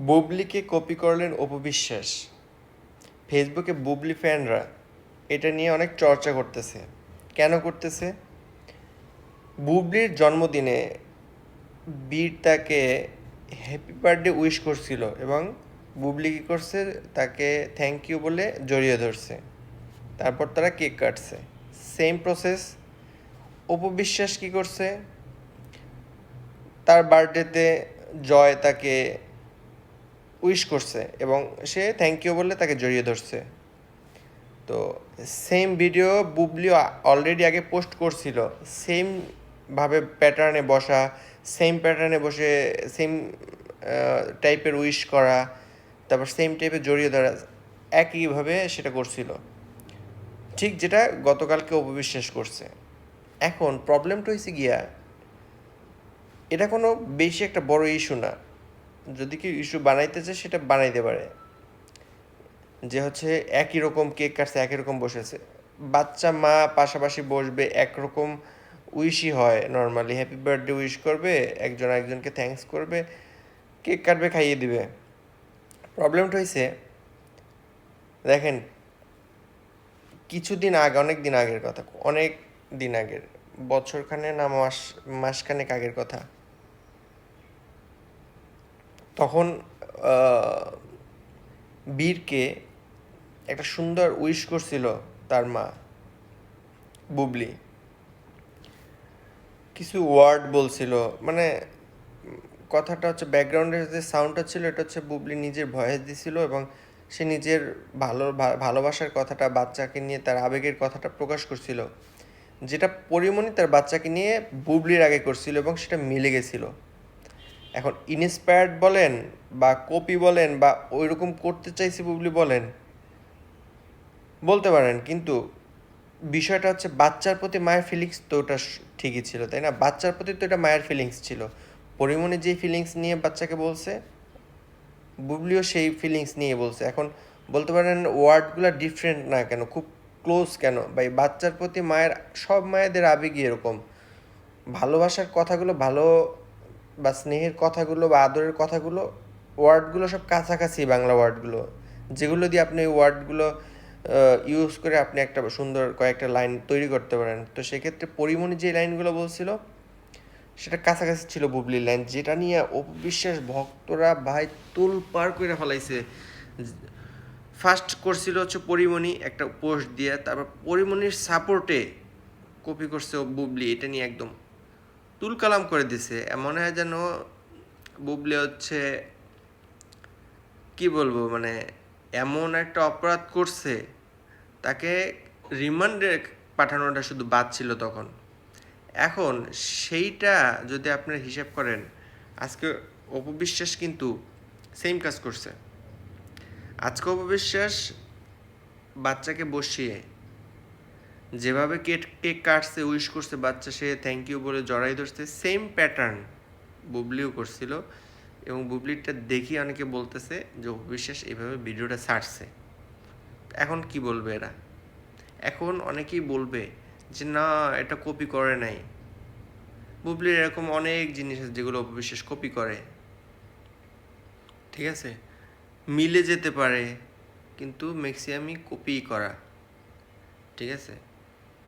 বুবলিকে copy করলেন অপবিশ্বাস। ফেসবুকে বুবলি ফ্যানরা এটা নিয়ে অনেক চর্চা করতেছে। কেন করতেছে? বুবলির জন্মদিনে বীর তাকে হ্যাপি বার্থডে উইশ করছিল এবং বুবলি কী করছে? তাকে থ্যাংক ইউ বলে জড়িয়ে ধরছে। তারপর তারা কেক কাটছে। সেম প্রসেস অপবিশ্বাস কী করছে? তার বার্থডেতে জয় তাকে উইশ করছে এবং সে থ্যাংক ইউ বলে তাকে জড়িয়ে ধরছে। তো সেম ভিডিও বুবলিও অলরেডি আগে পোস্ট করছিল। সেম ভাবে প্যাটার্নে বসা সেম প্যাটার্নে বসে সেম টাইপের উইশ করা, তারপর সেম টাইপের জড়িয়ে ধরা একইভাবে সেটা করছিল। ঠিক যেটা গতকালকে অপবিশ্বাস করছে। এখন প্রবলেমটা হয়েছে গিয়া, এটা কোনো বেশি একটা বড় ইস্যু না। যদি কেউ ইস্যু বানাইতে চায়, সেটা বানাইতে পারে। যে হচ্ছে একই রকম কেক কাটছে, একই রকম বসেছে। বাচ্চা মা পাশাপাশি বসবে, একরকম উইশই হয় নর্মালি হ্যাপি বার্থডে উইশ করবে, একজন একজনকে থ্যাঙ্কস করবে কেক কাটবে, খাইয়ে দিবে। প্রবলেমটা হয়েছে দেখেন, কিছুদিন আগে, অনেক দিন আগের কথা, অনেক দিন আগের বছরখানে না, মাস, মাসখানেক আগের কথা। তখন বীরকে একটা সুন্দর উইশ করছিল তার মা, বুবলি। কিছু ওয়ার্ড বলছিল মানে কথাটা হচ্ছে ব্যাকগ্রাউন্ডের যে সাউন্ডটা ছিল, এটা হচ্ছে বুবলি নিজের ভয়েস দিছিল এবং সে নিজের ভালো ভালোবাসার কথাটা বাচ্চাকে নিয়ে, তার আবেগের কথাটা প্রকাশ করছিল। যেটা পরিমণি তার বাচ্চাকে নিয়ে বুবলির আগে করছিল এবং সেটা মিলে গেছিল। এখন ইনস্পায়ার্ড বলেন বা কপি বলেন বা ওই রকম করতে চাইছি বুবলি বলেন, বলতে পারেন, কিন্তু বিষয়টা হচ্ছে বাচ্চার প্রতি মায়ের ফিলিংস তো ওটা ঠিকই ছিল, তাই না? বাচ্চার প্রতি তো এটা মায়ের ফিলিংস ছিল। পরিমণি যে ফিলিংস নিয়ে বাচ্চাকে বলছে, বুবলিও সেই ফিলিংস নিয়ে বলছে। এখন বলতে পারেন ওয়ার্ডগুলো ডিফারেন্ট না কেন, খুব ক্লোজ কেন? বা এই বাচ্চার প্রতি মায়ের, সব মায়েদের আবেগই এরকম। ভালোবাসার কথাগুলো ভালো বা স্নেহের কথাগুলো বা আদরের কথাগুলো, ওয়ার্ডগুলো সব কাছাকাছি বাংলা ওয়ার্ডগুলো। যেগুলো দিয়ে আপনি ওই ওয়ার্ডগুলো ইউজ করে আপনি একটা সুন্দর কয়েকটা লাইন তৈরি করতে পারেন। তো সেক্ষেত্রে পরিমণি যে লাইনগুলো বলছিল, সেটা কাছাকাছি ছিল বুবলির লাইন যেটা নিয়ে অপবিশ্বাস ভক্তরা ভাই তুল পার করে ফেলাইছে। ফার্স্ট করছিল হচ্ছে পরিমণি একটা পোস্ট দিয়ে, তারপর পরিমণির সাপোর্টে কপি করছে বুবলি, এটা নিয়ে একদম তুলকালাম করে দিছে। মনে হয় যেন বুবলে হচ্ছে, কি বলব মানে এমন একটা অপরাধ করছে, তাকে রিমান্ডে পাঠানোটা শুধু বাদ ছিল তখন। এখন সেইটা যদি আপনারা হিসাব করেন, আজকে অপবিশ্বাস কিন্তু সেম কাজ করছে। আজকে অপবিশ্বাস বাচ্চাকে বসিয়ে যেভাবে কেক কেক কাটছে উইশ করছে, বাচ্চা সে থ্যাংক ইউ বলে জড়াই ধরছে সেম প্যাটার্ন বুবলিও করছিল এবং বুবলিটা দেখি অনেকে বলতেছে যে অপবিশ্বাস এভাবে ভিডিওটা ছাড়ছে। এখন কি বলবে এরা? এখন অনেকেই বলবে যে, না, এটা কপি করে নাই। বুবলির এরকম অনেক জিনিস আছে যেগুলো অপবিশ্বাস কপি করে। ঠিক আছে? মিলে যেতে পারে, কিন্তু ম্যাক্সিমামই কপি করা। ঠিক আছে?